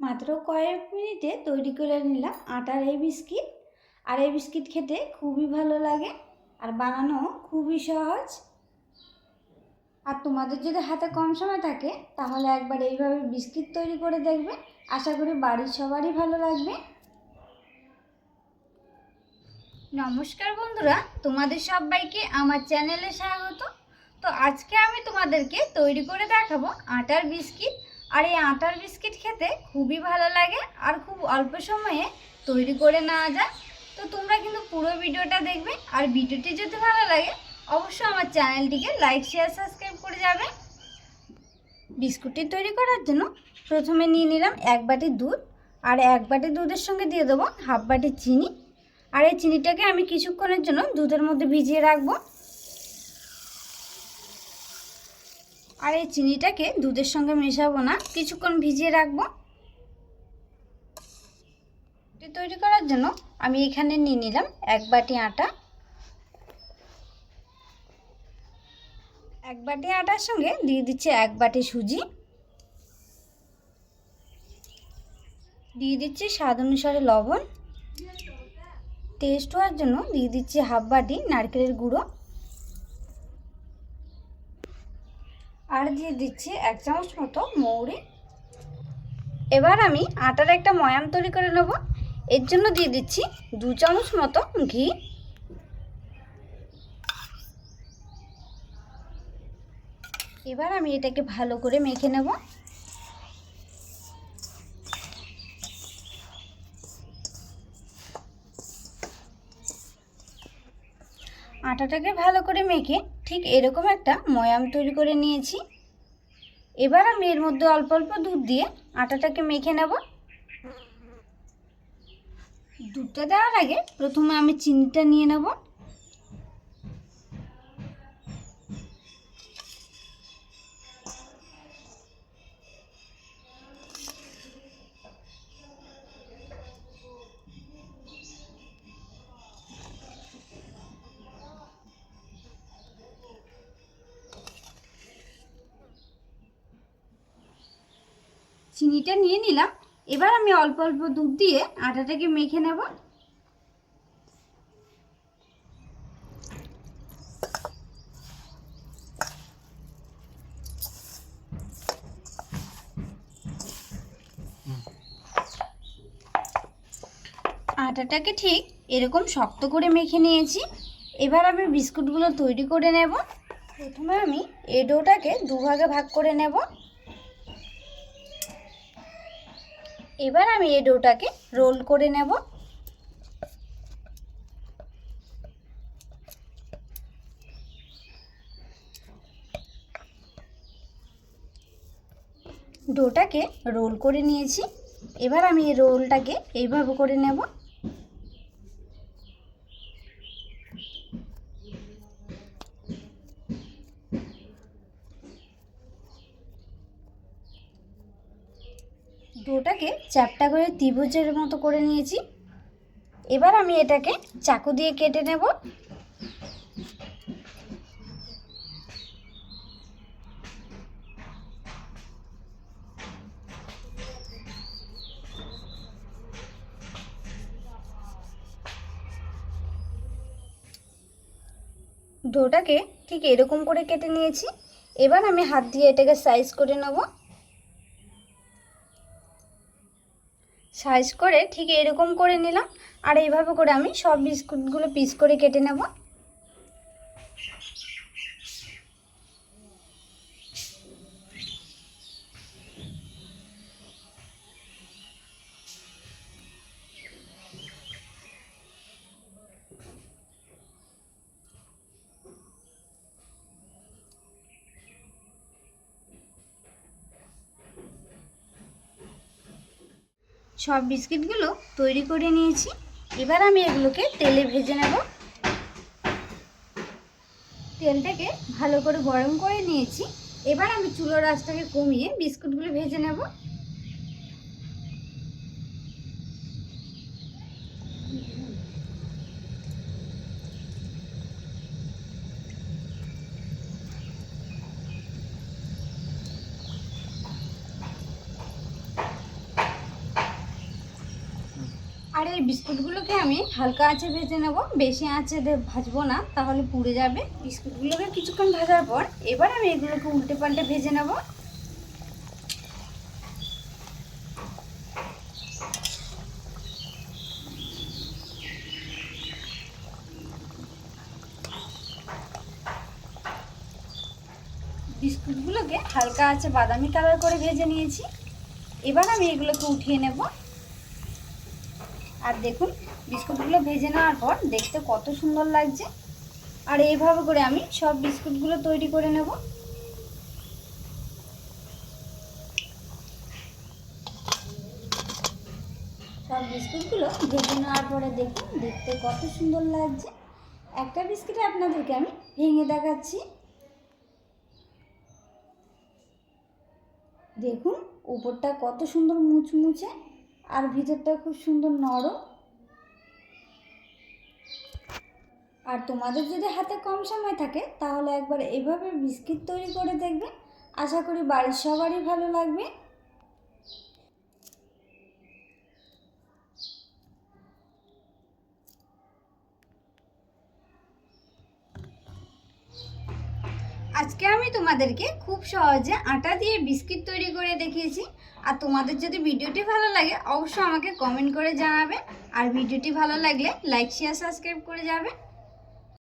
মাত্র কয়েক মিনিটে তৈরি করে নিলাম আটার এই বিস্কিট। আর এই বিস্কিট খেতে খুবই ভালো লাগে আর বানানো খুবই সহজ। আর তোমাদের যদি হাতে কম সময় থাকে, তাহলে একবার এইভাবে বিস্কিট তৈরি করে দেখবে। আশা করি বাড়ির সবারই ভালো লাগবে। নমস্কার বন্ধুরা, তোমাদের সবাইকে আমার চ্যানেলে স্বাগত। তো আজকে আমি তোমাদেরকে তৈরি করে দেখাবো আটার বিস্কিট। আর এই আটার বিস্কিট খেতে খুবই ভালো লাগে আর খুব অল্প সময়ে তৈরি করে নেওয়া যায়। তো তোমরা কিন্তু পুরো ভিডিওটা দেখবে আর ভিডিওটি যদি ভালো লাগে, অবশ্যই আমার চ্যানেলটিকে লাইক, শেয়ার, সাবস্ক্রাইব করে যাবে। বিস্কুটটি তৈরি করার জন্য প্রথমে নিয়ে নিলাম এক বাটি দুধ আর এক বাটি দুধের সঙ্গে দিয়ে দেবো হাফ বাটি চিনি। আর এই চিনিটাকে আমি কিছুক্ষণের জন্য দুধের মধ্যে ভিজিয়ে রাখব। আর এই চিনিটাকে দুধের সঙ্গে মেশাবো না, কিছুক্ষণ ভিজিয়ে রাখব। এটি তৈরি করার জন্য আমি এখানে নিয়ে নিলাম এক বাটি আটা। এক বাটি আটার সঙ্গে দিয়ে দিচ্ছি এক বাটি সুজি। দিয়ে দিচ্ছি স্বাদ অনুসারে লবণ। টেস্ট হওয়ার জন্য দিয়ে দিচ্ছি হাফ বাটি নারকেলের গুঁড়ো। আর দিয়ে দিচ্ছি এক চামচ মতো মৌরি। এবার আমি আটার একটা ময়াম তৈরি করে নেব। এর জন্য দিয়ে দিচ্ছি দু চামচ মতো ঘি। এবার আমি এটাকে ভালো করে মেখে নেব। আটাটাকে ভালো করে মেখে ঠিক এরকম একটা ময়াম তৈরি করে নিয়েছি। এবার আমি এর মধ্যে অল্প অল্প দুধ দিয়ে আটাটাকে মেখে নেব। দুধটা দেওয়ার আগে প্রথমে আমি চিনিটা নিয়ে নেব। চিনিটা নিয়ে নিলাম। এবার আমি অল্প অল্প দুধ দিয়ে আটাটাকে মেখে নেব। আটাটাকে ঠিক এরকম শক্ত করে মেখে নিয়েছি। এবার আমি বিস্কুটগুলো তৈরি করে নেব। প্রথমে আমি এই ডোটাকে দুভাগে ভাগ করে নেব। এবার আমি এই ডোটাকে রোল করে নেব। ডোটাকে রোল করে নিয়েছি। এবার আমি এই রোলটাকে এইভাবে করে নেব। ডোটাকে চ্যাপটা করে ত্রিভুজের মতো করে নিয়েছি। এবার আমি এটাকে চাকু দিয়ে কেটে নেব। ডোটাকে ঠিক এরকম করে কেটে নিয়েছি। এবার আমি হাত দিয়ে এটাকে সাইজ করে নেব। সাইজ করে ঠিক এরকম করে নিলাম। আর এইভাবে করে আমি সব বিস্কুটগুলো পিস করে কেটে নেব। সব বিস্কিটগুলো তৈরি করে নিয়েছি। এবার আমি এগুলোকে তেলে ভেজে নেব। তেলটাকে ভালো করে গরম করে নিয়েছি। এবার আমি চুলোর আঁচটাকে কমিয়ে বিস্কুটগুলো ভেজে নেব। আর এই বিস্কুটগুলোকে আমি হালকা আঁচে ভেজে নেব। বেশি আঁচে ভাজবো না, তাহলে পুড়ে যাবে। বিস্কুটগুলোকে কিছুক্ষণ ভাজার পর এবার আমি এগুলোকে উল্টে পাল্টে ভেজে নেব। বিস্কুটগুলোকে হালকা আছে বাদামি কালার করে ভেজে নিয়েছি। এবার আমি এগুলোকে উঠিয়ে নেব। আর দেখুন, বিস্কুটগুলো ভেজে নেওয়ার পর দেখতে কত সুন্দর লাগছে। আর এইভাবে করে আমি সব বিস্কুটগুলো তৈরি করে নেব। সব বিস্কুটগুলো ভেজে নেওয়ার পরে দেখুন, দেখতে কত সুন্দর লাগছে। একটা বিস্কিটে আপনাদেরকে আমি ভেঙে দেখাচ্ছি। দেখুন, উপরটা কত সুন্দর মুচমুচে। আর ভিতরটা খুব সুন্দর নরম। আর তোমাদের যদি হাতে কম সময় থাকে, তাহলে একবার এভাবে বিস্কিট তৈরি করে দেখবে। আশা করি বাড়ির সবারই ভালো লাগবে। আজকে আমি তোমাদেরকে খুব সহজে আটা দিয়ে বিস্কিট তৈরি করে দেখিয়েছি। আর তোমাদের যদি ভিডিওটি ভালো লাগে, অবশ্যই আমাকে কমেন্ট করে জানাবে। আর ভিডিওটি ভালো লাগলে লাইক শেয়ার সাবস্ক্রাইব করে যাবে।